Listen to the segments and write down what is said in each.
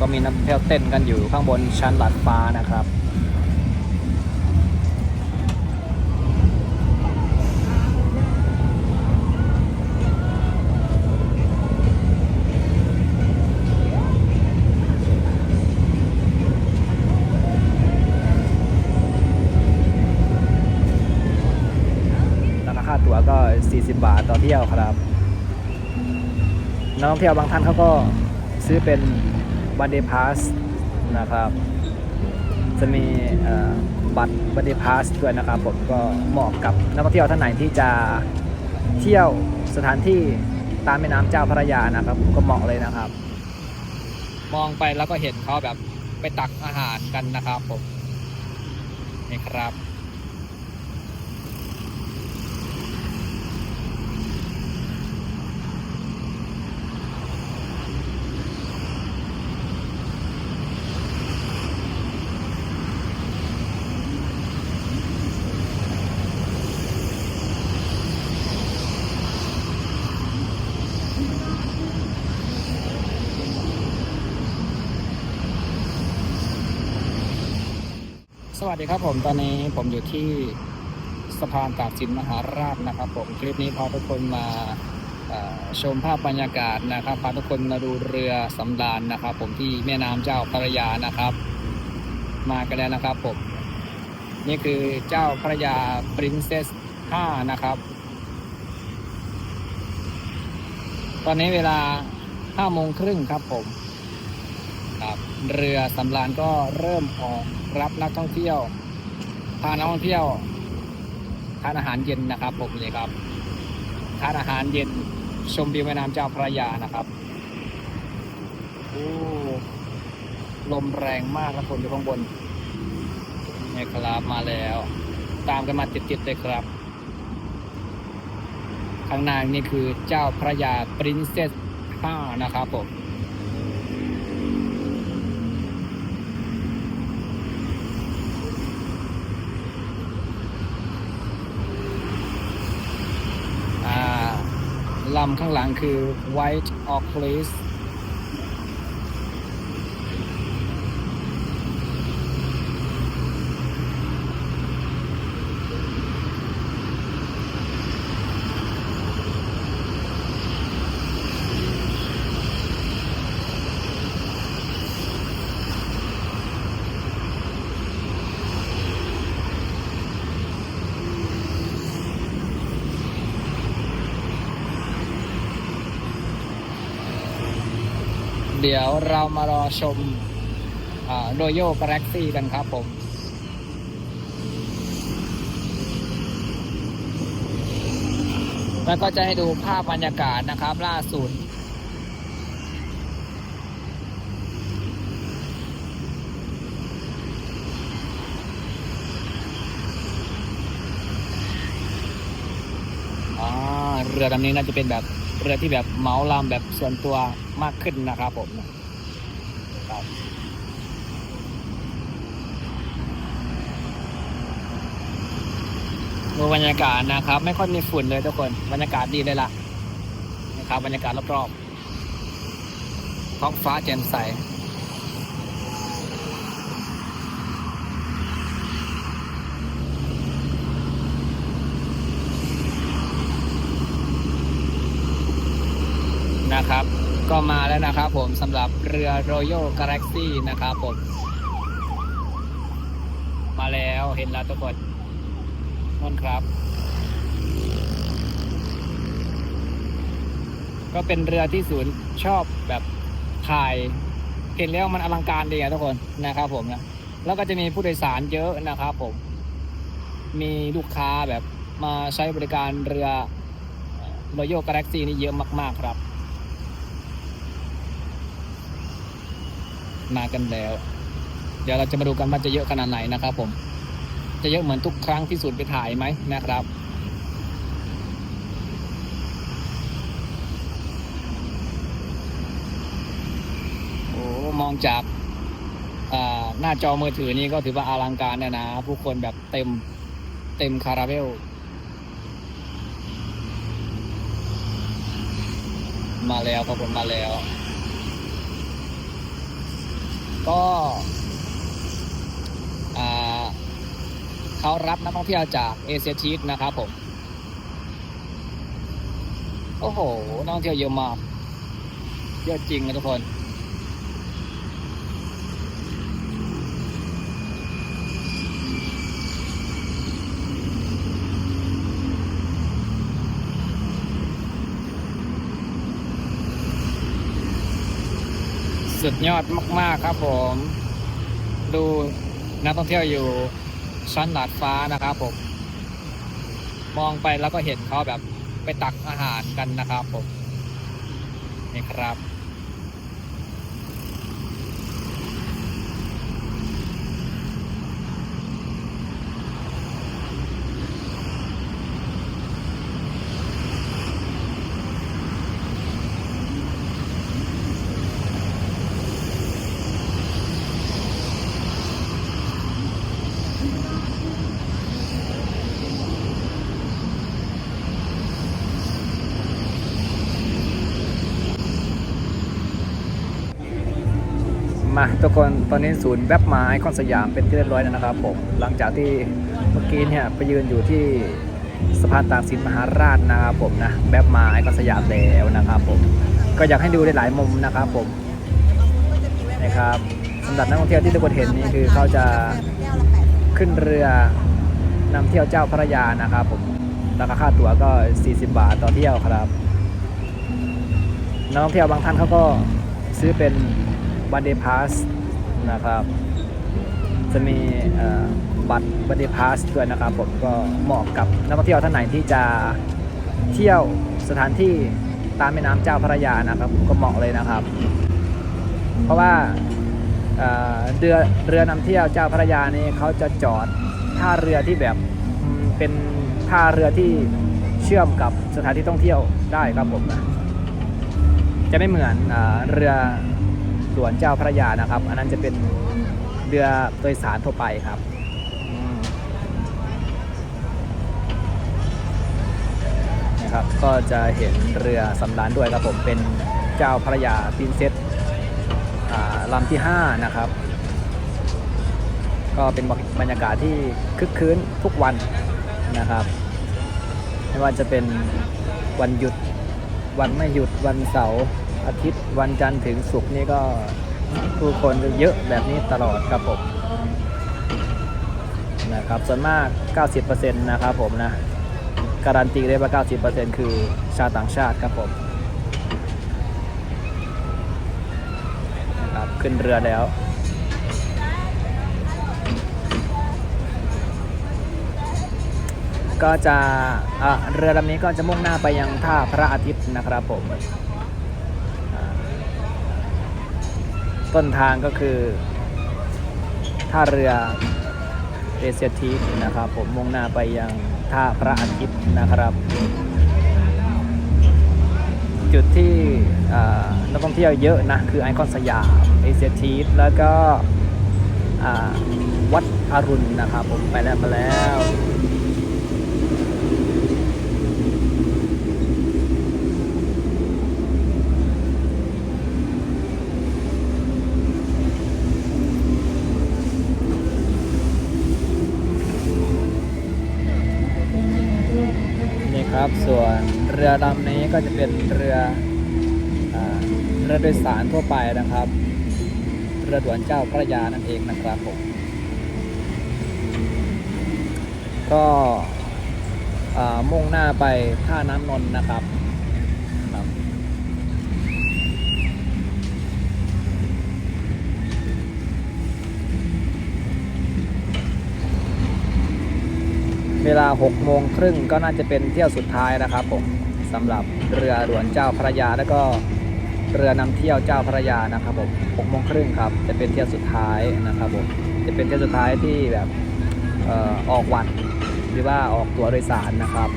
ก็มีนักท่องเที่ยวเต้นกันอยู่ข้างบนชั้นหลัดฟ้านะครับราคาตั๋วก็ 40 บาทต่อเที่ยวครับ นักท่องเที่ยวบางท่านเขาก็ซื้อเป็น บั d เดพาสนะครับ จะมีบัตรบั d เดพาสด้วยนะครับผมก็เหมาะกับนักท่องเที่ยวท่านไหนที่จะเที่ยวสถานที่ตามแม่น้ำเจ้าพระยานะครับก็เหมาะเลยนะครับ มองไปแล้วก็เห็นเขาแบบไปตักอาหารกันนะครับผมนี่ครับ ส วัสดีครับผมตอนนี้ผมอยู่ที่สะพานตากสินมหาราชนะครับ ผมคลิปนี้พาทุกคนมาชมภาพบรรยากาศนะครับพาทุกคนมาดูเรือสำราญนะครับ ผมที่แม่น้ำเจ้าพระยานะครับ มากันแล้วนะครับผมนี่คือเจ้าพระยา Princess 5นะครับ ตอนนี้เวลา5โมงครึ่งครับผมครับเรือสำราญก็เริ่มออก รับนักท่องเที่ยว พานักท่องเที่ยวทานอาหารเย็นนะครับผมนี่ครับทานอาหารเย็นชมวิวแม่น้ำเจ้าพระยานะครับโอ้ลมแรงมากครับคนอยู่ข้างบนนี่ครับมาแล้ว ตามกันมาติดๆเลยครับข้างหน้านี่คือเจ้าพระยา Princess 5นะครับผม อ่า ลำข้างหลังคือ White Oak Place เดี๋ยวเรามารอชมโรโยกแร็กซี่กันครับผมแล้วก็จะให้ดูภาพบรรยากาศนะครับ ล่าสุดอ่าเรือลำนี้น่าจะเป็นแบบ เรือที่แบบเหมาลำแบบส่วนตัวมากขึ้นนะครับผมครับดูบรรยากาศนะครับ ไม่ค่อยมีฝุ่นเลยทุกคนบรรยากาศดีเลยล่ะนะครับบรรยากาศรอบๆท้องฟ้าแจ่มใส นะครับ ก็มาแล้วนะครับผมสำหรับเรือ Royal Galaxy นะครับผม มาแล้วเห็นแล้วทุกคนนั่นครับ ก็เป็นเรือที่ศูนย์ชอบแบบถ่ายเห็นแล้วมันอลังการดีอะทุกคนนะครับผมนะแล้วก็จะมีผู้โดยสารเยอะนะครับผม มีลูกค้าแบบมาใช้บริการเรือ Royal Galaxy นี่เยอะมาก ๆ ครับ มากันแล้ว เดี๋ยวเราจะมาดูกันว่าจะเยอะขนาดไหนนะครับ ผม จะเยอะเหมือนทุกครั้งที่สูตรไปถ่ายไหมนะครับโอ้มองจากหน้าจอมือถือนี่ก็ถือว่าอลังการนะนะ ผู้คนแบบเต็มเต็มคาราเบลมาแล้วครับผมมาแล้ว ก็เขารับนักท่องเที่ยวจากเอเชียทีนะครับผม โอ้โหนักท่องเที่ยวเยอะมาก เยอะจริงนะทุกคน สุดยอดมาก ๆ ครับผม ดูนักท่องเที่ยวอยู่ชั้นดาดฟ้านะครับผม มองไปแล้วก็เห็นเขาแบบไปตักอาหารกันนะครับผม นี่ครับ มาทุกคนตอนนี้ศูนย์แวบมาไอคอนสยามเป็นที่เรียบร้อยแล้วนะครับผมหลังจากที่เมื่อกี้เนี่ยไปยืนอยู่ที่สะพานตากสินมหาราชนะครับผมนะแวบมาไอคอนสยามแล้วนะครับผมก็อยากให้ดูได้หลายมุมนะครับผมนะครับสำหรับนักท่องเที่ยวที่ทุกคนเห็นนี่คือเขาจะขึ้นเรือนำเที่ยวเจ้าพระยานะครับผมราคาค่าตั๋วก็ 40 บาทต่อเที่ยวครับนักท่องเที่ยวบางท่านเขาก็ซื้อเป็น วันเดย์พาสนะครับ จะมีเอ่อบัตรวันเดย์พาสด้วยนะครับผมก็เหมาะกับนักท่องเที่ยวท่านไหนที่จะเที่ยวสถานที่ตามแม่น้ำเจ้าพระยานะครับ ก็เหมาะเลยนะครับ เพราะว่าเรือเรือนำเที่ยวเจ้าพระยานี่เขาจะจอดท่าเรือที่แบบเป็นท่าเรือที่เชื่อมกับสถานที่ท่องเที่ยวได้ครับผมนะจะไม่เหมือนอเรือ หลวนเจ้าพระยานะครับ อันนั้นจะเป็นเรือโดยสารทั่วไปครับนะครับ ก็จะเห็นเรือสำราญด้วยครับผมเป็นเจ้าพระยาพินเซสอ่าลำที่ 5 นะครับ ก็เป็นบรรยากาศที่คึกคืนทุกวันนะครับไม่ว่าจะเป็นวันหยุด วันไม่หยุดวันเสาร์ อาทิตย์วันจันทร์ถึงศุกร์นี่ก็ผู้คนเยอะแบบนี้ตลอดครับผมนะครับส่วนมาก 90%นะครับผมนะ การันตีได้ว่า 90%คือชาวต่างชาติครับผมนะครับขึ้นเรือแล้วก็จะะเรือลำนี้ก็จะมุ่งหน้าไปยังท่าพระอาทิตย์นะครับผมอ่า ต้นทางก็คือ ท่าเรือเอเชียทีนะครับ ผมมุ่งหน้าไปยังท่าพระอาทิตย์นะครับ จุดที่นักท่องเที่ยวเยอะนะ คือไอคอนสยามเอเชียทีแล้วก็วัดอรุณนะครับ ผมไปแล้วไปแล้ว นี่ครับ ส่วนเรือลำนี้ก็จะเป็นเรืออเรือโดยสารทั่วไปนะครับ เรือด่วนเจ้าพระยานั่นเองนะครับผมก็มุ่งหน้าไปท่าน้ำนนนะครับ เวลา6โมงครึ่งก็น่าจะเป็นเที่ยวสุดท้ายนะครับผมสำหรับเรือด่วนเจ้าพระยาแล้วก็เรือนำเที่ยวเจ้าพระยานะครับผม6โมงครึ่งครับจะเป็นเที่ยวสุดท้ายนะครับผมจะเป็นเที่ยวสุดท้ายที่แบบออกวันหรือว่าออกตัวโดยสารนะครับ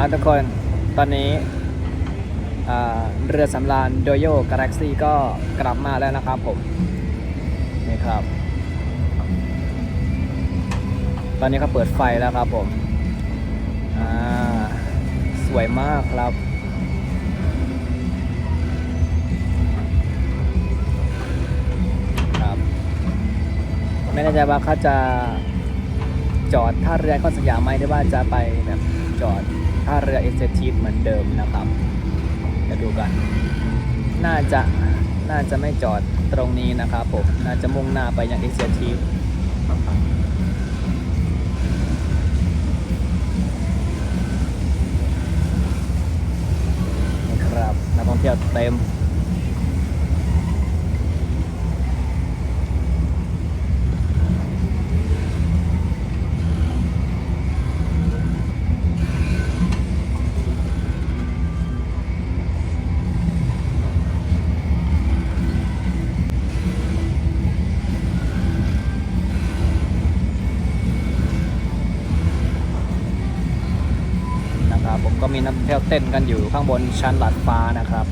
อ่าทุกคนตอนนี้เรือสำราญโดโยกาแล็กซี่ก็กลับมาแล้วนะครับผมนี่ครับ ตอนนี้เขาเปิดไฟแล้วครับผมสวยมากครับครับ ไม่แน่ใจว่าเขาจะจอดท่าเรือก็สยามไหมหรือว่าจะไปแบบจอด ท่าเรือเอเซทีฟเหมือนเดิมนะครับจะดูกัน น่าจะน่าจะไม่จอดตรงนี้นะครับผม น่าจะมุ่งหน้าไปยังเอเซทีฟนะครับนักท่องเที่ยวเต็ม นะครับผมก็มีนักท่องเที่ยวเต้นกันอยู่ข้างบนชั้นหลัดฟ้านะครับ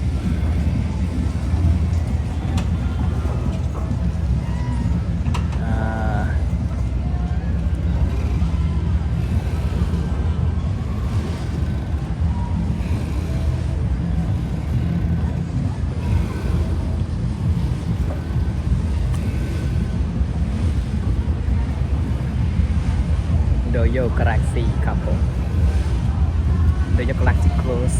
โดโยกาแล็กซี่ครับผม โดย Galactic Cruise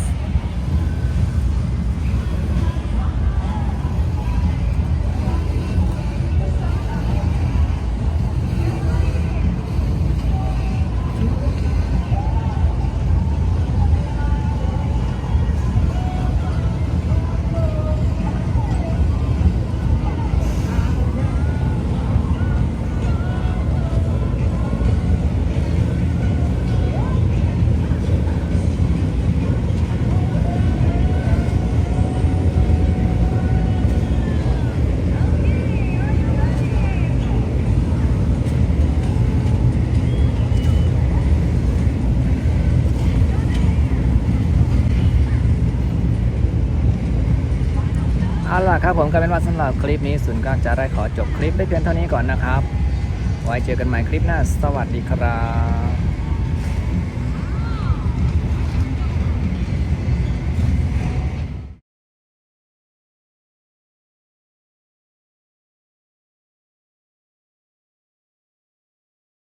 เอาล่ะครับผมก็เป็นว่าสำหรับคลิปนี้ศูนย์ก็จะได้ขอจบคลิปได้เพียงเท่านี้ก่อนนะครับ ไว้เจอกันใหม่คลิปหน้า สวัสดีครับ